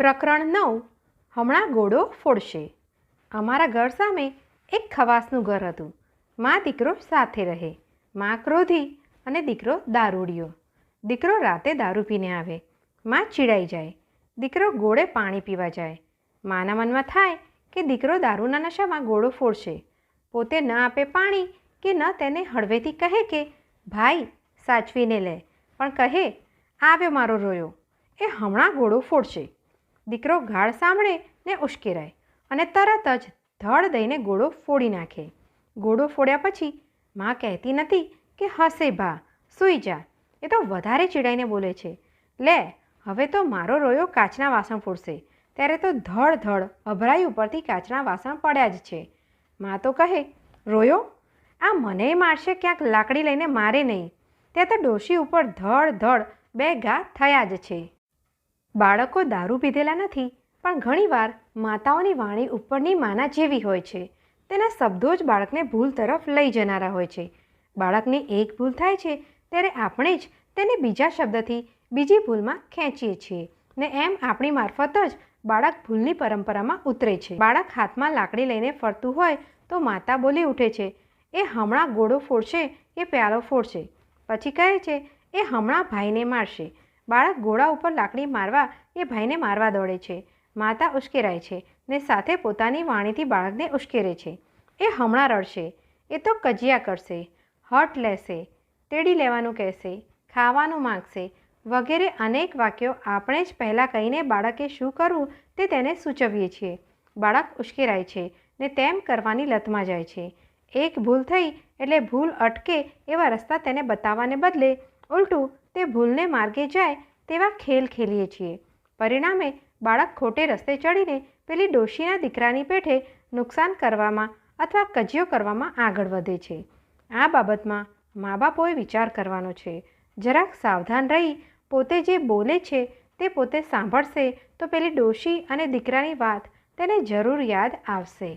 પ્રકરણ નવ, હમણાં ગોળો ફોડશે. અમારા ઘર સામે એક ખવાસનું ઘર હતું. મા દીકરો સાથે રહે. મા ક્રોધી અને દીકરો દારૂડિયો દીકરો રાતે દારૂ પીને આવે. મા ચીડાઈ જાય. દીકરો ગોળે પાણી પીવા જાય. માના મનમાં થાય કે દીકરો દારૂના નશામાં ગોળો ફોડશે. પોતે ન આપે પાણી કે ન તેને હળવેથી કહે કે, ભાઈ, સાચવીને લે. પણ કહે, આવ્યો મારો રોયો. એ હમણાં ગોળો ફોડશે. દીકરો ગાળ સાંભળે ને ઉશ્કેરાય અને તરત જ ધડ દઈને ગોળો ફોડી નાખે. ગોળો ફોડ્યા પછી માં કહેતી નથી કે હસે ભા, સૂઈ જા. એ તો વધારે ચીડાઈને બોલે છે. લે, હવે તો મારો રોયો કાચના વાસણ ફોડશે. ત્યારે તો ધડ ધડ અભરાઈ ઉપરથી કાચના વાસણ પડ્યા જ છે. માં તો કહે, રોયો? આ મને મારશે ક્યાંક લાકડી લઈને મારે નહીં. ત્યાં તો ડોશી ઉપર ધડ ધડ બે ઘા થયા જ છે. બાળકો દારૂ પીધેલા નથી, પણ ઘણીવાર માતાઓની વાણી ઉપરની માના જેવી હોય છે. તેના શબ્દો જ બાળકને ભૂલ તરફ લઈ જનારા હોય છે. બાળકની એક ભૂલ થાય છે, ત્યારે આપણે જ તેને બીજા શબ્દથી બીજી ભૂલમાં ખેંચીએ છીએ. ને એમ આપણી મારફત જ બાળક ભૂલની પરંપરામાં ઉતરે છે. બાળક હાથમાં લાકડી લઈને ફરતું હોય તો માતા બોલી ઉઠે છે, એ હમણાં ગોળો ફોડશે કે પ્યાલો ફોડશે? પછી કહે છે, એ હમણાં ભાઈને મારશે. બાળક ઘોડા ઉપર લાકડી મારવા એ ભાઈને મારવા દોડે છે. માતા ઉશ્કેરાય છે ને સાથે પોતાની વાણીથી બાળકને ઉશ્કેરે છે. એ હમણાં રડશે. એ તો કજિયા કરશે. હટ લેશે. તેડી લેવાનું કહેશે. ખાવાનું માગશે. વગેરે અનેક વાક્યો આપણે જ પહેલાં કહીને બાળકે શું કરવું તે તેને સૂચવીએ છીએ. બાળક ઉશ્કેરાય છે ને તેમ કરવાની લતમાં જાય છે. એક ભૂલ થઈ એટલે ભૂલ અટકે એવા રસ્તા તેને બતાવવાને બદલે ઉલટું, તે ભૂલને માર્ગે જાય તેવા ખેલ ખેલીએ છીએ. પરિણામે, બાળક ખોટે રસ્તે ચડીને પેલી ડોશીના દીકરાની પેઠે નુકસાન કરવામાં અથવા કજિયો કરવામાં આગળ વધે છે. આ બાબતમાં મા બાપોએ વિચાર કરવાનો છે. જરાક સાવધાન રહી, પોતે જે બોલે છે તે પોતે સાંભળશે તો પેલી ડોશી અને દીકરાની વાત તેને જરૂર યાદ આવશે.